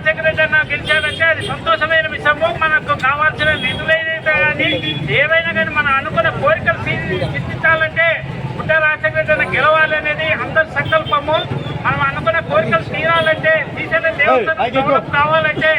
రాజశేఖర రెడ్డి గెలిచాడంటే అది సంతోషమైన విషయము. మనకు కావాల్సిన నిధులైతే కానీ ఏవైనా కానీ మనం అనుకున్న కోరికలు సిద్ధించాలంటే ఉంటే రాజశేఖర రెడ్డి గెలవాలి అనేది అందరి సంకల్పము. మనం అనుకున్న కోరికలు తీరాలంటే తీసే దేవస్థానం కావాలంటే